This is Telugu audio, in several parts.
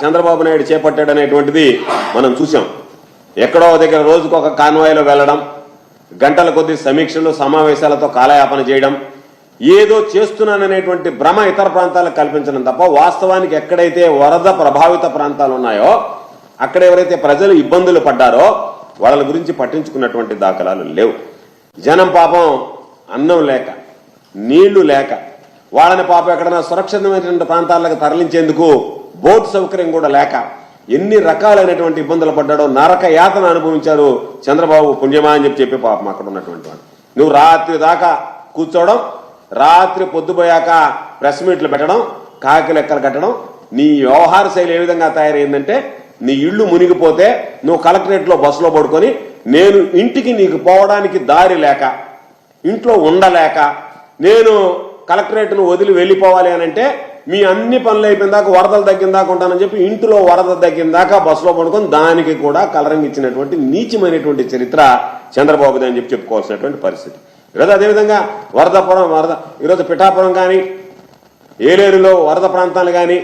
చంద్రబాబు నాయుడు చేపట్టాడనేటువంటిది మనం చూసాం ఎక్కడో దగ్గర రోజుకు ఒక కాన్వాయ్లో వెళ్ళడం గంటల కొద్ది సమీక్షలు సమావేశాలతో కాలయాపన చేయడం ఏదో చేస్తున్నాననేటువంటి భ్రమ ఇతర ప్రాంతాలకు కల్పించడం తప్ప వాస్తవానికి ఎక్కడైతే వరద ప్రభావిత ప్రాంతాలు ఉన్నాయో అక్కడ ఎవరైతే ప్రజలు ఇబ్బందులు పడ్డారో వాళ్ళ గురించి పట్టించుకున్నటువంటి దాఖలాలు లేవు. జనం పాపం అన్నం లేక నీళ్ళు లేక వాళ్ళని పాపం ఎక్కడైనా సురక్షితమైనటువంటి ప్రాంతాలకు తరలించేందుకు బోట్ సౌకర్యం కూడా లేక ఎన్ని రకాలైనటువంటి ఇబ్బందులు పడ్డాడో నరక యాతన అనుభవించారు చంద్రబాబు పుణ్యమా అని చెప్పి చెప్పి పాపం అక్కడ ఉన్నటువంటి వాడు. నువ్వు రాత్రి దాకా కూర్చోవడం రాత్రి పొద్దుపోయాక ప్రెస్ మీట్లు పెట్టడం కాకి లెక్కలు కట్టడం నీ వ్యవహార శైలి ఏ విధంగా తయారైందంటే నీ ఇల్లు మునిగిపోతే నువ్వు కలెక్టరేట్లో బస్సులో పడుకొని నేను ఇంటికి నీకు పోవడానికి దారి లేక ఇంట్లో ఉండలేక నేను కలెక్టరేట్ను వదిలి వెళ్ళిపోవాలి అని అంటే మీ అన్ని పనులు అయిపోయిన దాకా వరదలు తగ్గిన దాకా ఉంటానని చెప్పి ఇంటిలో వరద తగ్గిన దాకా బస్సులో పడుకొని దానికి కూడా కలరింగ్ ఇచ్చినటువంటి నీచమైనటువంటి చరిత్ర చంద్రబాబుది అని చెప్పి చెప్పుకోవాల్సినటువంటి పరిస్థితి. ఈరోజు అదేవిధంగా వరదపురం వరద ఈరోజు పిఠాపురం కానీ ఏలేరులో వరద ప్రాంతాలు కానీ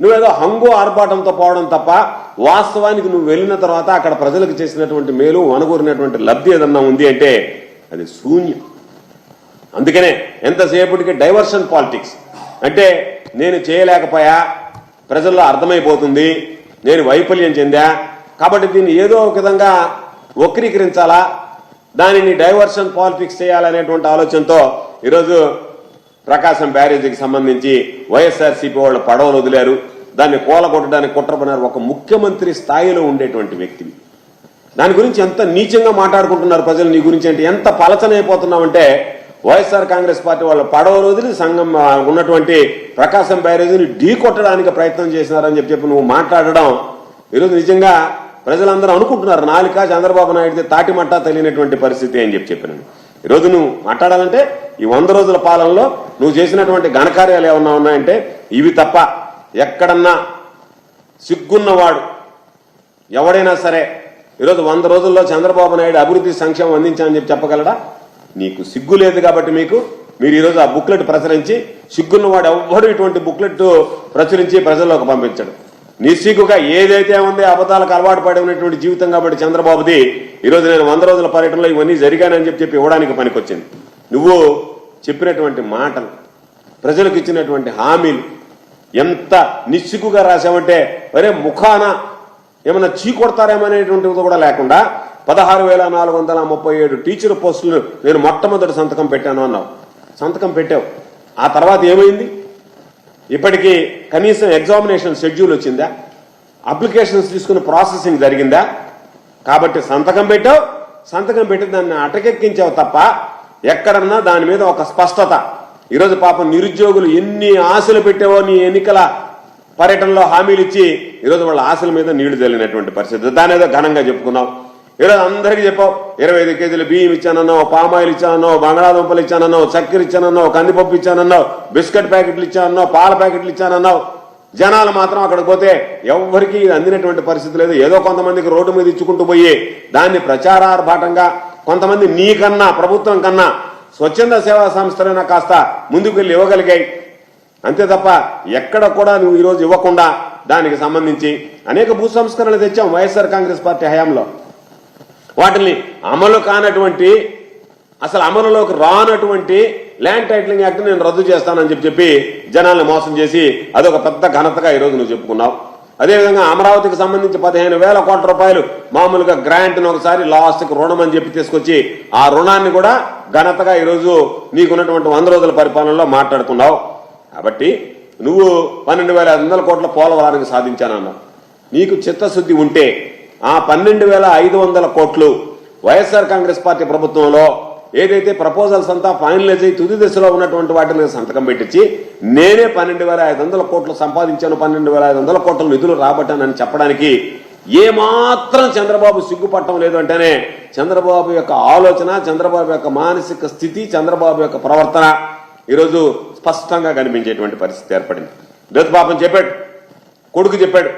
నువ్వేదో హంగు ఆర్భాటంతో పోవడం తప్ప వాస్తవానికి నువ్వు వెళ్ళిన తర్వాత అక్కడ ప్రజలకు చేసినటువంటి మేలు వనగూరినటువంటి లబ్ధి ఏదన్నా ఉంది అంటే అది శూన్యం. అందుకనే ఎంతసేపటికి డైవర్షన్ పాలిటిక్స్. అంటే నేను చేయలేకపోయా ప్రజల్లో అర్థమైపోతుంది నేను వైఫల్యం చెందా కాబట్టి దీన్ని ఏదో ఒక విధంగా వక్రీకరించాలా దానిని డైవర్షన్ పాలిటిక్స్ చేయాలనేటువంటి ఆలోచనతో ఈరోజు ప్రకాశం బ్యారేజీకి సంబంధించి వైఎస్ఆర్సీపీ వాళ్ళు పడవలు వదిలారు. దాన్ని కూలగొట్టడానికి కుట్రపడినారు ఒక ముఖ్యమంత్రి స్థాయిలో ఉండేటువంటి వ్యక్తిని దాని గురించి ఎంత నీచంగా మాట్లాడుకుంటున్నారు ప్రజలు నీ గురించి అంటే ఎంత పలచనైపోతున్నామంటే వైఎస్ఆర్ కాంగ్రెస్ పార్టీ వాళ్ళు పడవ వదిలి సంఘం ఉన్నటువంటి ప్రకాశం బ్యారేజీని ఢీ కొట్టడానికి ప్రయత్నం చేసినారని చెప్పి చెప్పి నువ్వు మాట్లాడడం ఈరోజు నిజంగా ప్రజలందరూ అనుకుంటున్నారు. నాలుక చంద్రబాబు నాయుడు తాటిమట్టా తెలియనటువంటి పరిస్థితి అని చెప్పి చెప్పినాను. ఈరోజు నువ్వు మాట్లాడాలంటే ఈ వంద రోజుల పాలనలో నువ్వు చేసినటువంటి ఘనకార్యాలు ఏమన్నా ఉన్నాయంటే ఇవి తప్ప ఎక్కడన్నా సిగ్గున్నవాడు ఎవడైనా సరే ఈరోజు వంద రోజుల్లో చంద్రబాబు నాయుడు అభివృద్ధి సంక్షేమం అందించానని చెప్పి చెప్పగలడా? నీకు సిగ్గు లేదు కాబట్టి మీకు మీరు ఈరోజు ఆ బుక్లెట్ ప్రచురించి సిగ్గున్న వాడు ఎవ్వడు ఇటువంటి బుక్లెట్ ప్రచురించి ప్రజల్లోకి పంపించడు. నిస్సిగ్గుగా ఏదైతే ఉంది అబద్ధాలకు అలవాటు పడి ఉన్నటువంటి జీవితం కాబట్టి చంద్రబాబుది ఈరోజు నేను వంద రోజుల పర్యటనలో ఇవన్నీ జరిగానని చెప్పి చెప్పి ఇవ్వడానికి పనికొచ్చింది. నువ్వు చెప్పినటువంటి మాటలు ప్రజలకు ఇచ్చినటువంటి హామీలు ఎంత నిస్సిగ్గుగా రాసామంటే అరే ముఖాన ఏమైనా చీ కొడతారేమనేటువంటిది కూడా లేకుండా పదహారు వేల నాలుగు వందల ముప్పై ఏడు టీచర్ పోస్టులు నేను మొట్టమొదటి సంతకం పెట్టాను అన్నావు. సంతకం పెట్టావు. ఆ తర్వాత ఏమైంది? ఇప్పటికీ కనీసం ఎగ్జామినేషన్ షెడ్యూల్ వచ్చిందా? అప్లికేషన్స్ తీసుకున్న ప్రాసెసింగ్ జరిగిందా? కాబట్టి సంతకం పెట్టావు. సంతకం పెట్టి దాన్ని అటకెక్కించావు తప్ప ఎక్కడన్నా దాని మీద ఒక స్పష్టత. ఈరోజు పాపం నిరుద్యోగులు ఎన్ని ఆశలు పెట్టావో నీ ఎన్నికల పర్యటనలో హామీలు ఇచ్చి ఈరోజు వాళ్ళ ఆశల మీద నీళ్ళు చల్లినటువంటి పరిస్థితి. దాని ఏదో ఘనంగా చెప్పుకున్నావు. ఈరోజు అందరికీ చెప్పావు. ఇరవై ఐదు కేజీలు బియ్యం ఇచ్చానన్నావు పామాయిల్ ఇచ్చానన్నావు బంగాళాదుంపలు ఇచ్చానన్నావు చక్కెర ఇచ్చానన్నావు కందిపప్పు ఇచ్చానన్నావు బిస్కెట్ ప్యాకెట్లు ఇచ్చానన్నావు పాల ప్యాకెట్లు ఇచ్చానన్నావు. జనాలు మాత్రం అక్కడికి పోతే ఎవరికి ఇది అందినటువంటి పరిస్థితి లేదు. ఏదో కొంతమందికి రోడ్డు మీద ఇచ్చుకుంటూ పోయి దాన్ని ప్రచారార్భాటంగా కొంతమంది నీకన్నా ప్రభుత్వం కన్నా స్వచ్ఛంద సేవా సంస్థలైనా కాస్త ముందుకు వెళ్ళి ఇవ్వగలిగాయి. అంతే తప్ప ఎక్కడ కూడా నువ్వు ఈరోజు ఇవ్వకుండా దానికి సంబంధించి అనేక భూ సంస్కరణలు తెచ్చాం వైఎస్ఆర్ కాంగ్రెస్ పార్టీ హయాంలో. వాటిని అమలు కానటువంటి అసలు అమలులోకి రానటువంటి ల్యాండ్ టైటిలింగ్ యాక్ట్ నేను రద్దు చేస్తానని చెప్పి చెప్పి జనాల్ని మోసం చేసి అదొక పెద్ద ఘనతగా ఈరోజు నువ్వు చెప్పుకున్నావు. అదేవిధంగా అమరావతికి సంబంధించి పదిహేను వేల కోట్ల రూపాయలు మామూలుగా గ్రాంట్ని ఒకసారి లాస్ట్కి రుణం అని చెప్పి తీసుకొచ్చి ఆ రుణాన్ని కూడా ఘనతగా ఈరోజు నీకున్నటువంటి వంద రోజుల పరిపాలనలో మాట్లాడుకున్నావు. కాబట్టి నువ్వు పన్నెండు వేల ఐదు వందల కోట్ల పోలవరానికి సాధించానన్నావు. నీకు చిత్తశుద్ధి ఉంటే ఆ పన్నెండు వేల ఐదు వందల కోట్లు వైఎస్ఆర్ కాంగ్రెస్ పార్టీ ప్రభుత్వంలో ఏదైతే ప్రపోజల్స్ అంతా ఫైనలైజ్ అయ్యి తుది దశలో ఉన్నటువంటి వాటిని సంతకం పెట్టించి నేనే పన్నెండు వేల ఐదు వందల కోట్లు సంపాదించాను పన్నెండు వేల ఐదు వందల కోట్ల నిధులు రాబట్టానని చెప్పడానికి ఏమాత్రం చంద్రబాబు సిగ్గుపట్టం లేదు అంటేనే చంద్రబాబు యొక్క ఆలోచన చంద్రబాబు యొక్క మానసిక స్థితి చంద్రబాబు యొక్క ప్రవర్తన ఈరోజు స్పష్టంగా కనిపించేటువంటి పరిస్థితి ఏర్పడింది. ఈరోజు పాపం చెప్పాడు కొడుకు చెప్పాడు.